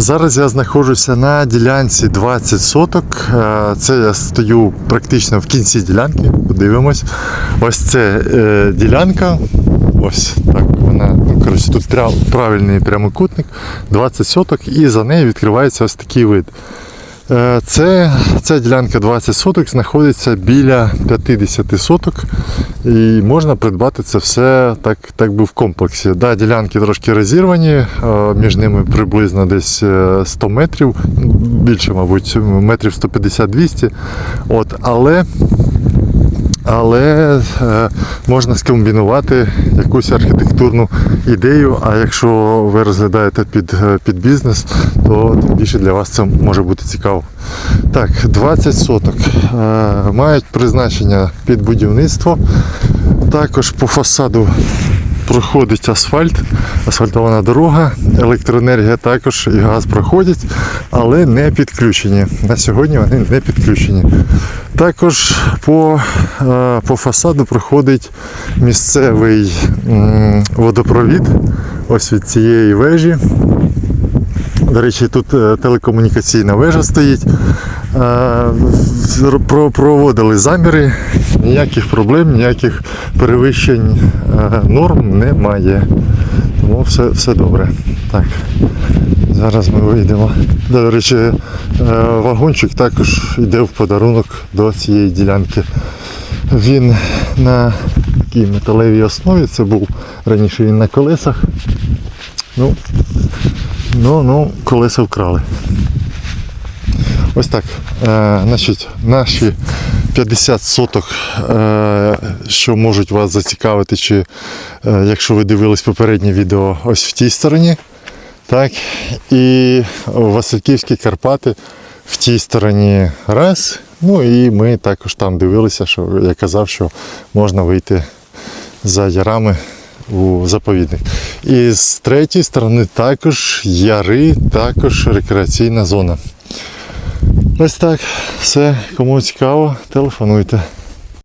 Зараз я знаходжуся на ділянці 20 соток. Е, Це я стою практично в кінці ділянки. Подивимось. Ось це е, ділянка. Ось так вона. Ну, коротше, тут правильний прямокутник, 20 соток, і за нею відкривається ось такий вид. Е, Це, ця ділянка 20 соток знаходиться біля 50 соток. І можна придбати це все так, так би в комплексі. Да, ділянки трошки розірвані, е, між ними приблизно десь е, 100 метрів, більше, мабуть, метрів 150-200. От, але але е, можна скомбінувати якусь архітектурну ідею. А якщо ви розглядаєте під, е, під бізнес, то тим більше для вас це може бути цікаво. Так, 20 соток е, мають призначення під будівництво. Також по фасаду проходить асфальт, асфальтована дорога, електроенергія також і газ проходять, але не підключені. На сьогодні вони не підключені. Також по, е, по фасаду проходить місцевий водопровід ось від цієї вежі. До речі, тут е, телекомунікаційна вежа стоїть. Е, про- Проводили заміри, ніяких проблем, ніяких перевищень е, норм немає. Тому все, все добре. Так. Зараз ми вийдемо. До речі, е, вагончик також йде в подарунок до цієї ділянки. Він на такій металевій основі, це був раніше він на колесах. Ну, ну, ну колеса вкрали. Ось так. Е, значить, наші 50 соток, е, що можуть вас зацікавити, чи е, якщо ви дивились попереднє відео ось в тій стороні. Так, і Васильківські Карпати в тій стороні раз. Ну і ми також там дивилися, що я казав, що можна вийти за ярами у заповідник. І з третьої сторони також яри, також рекреаційна зона. Ось так. Все, кому цікаво, телефонуйте.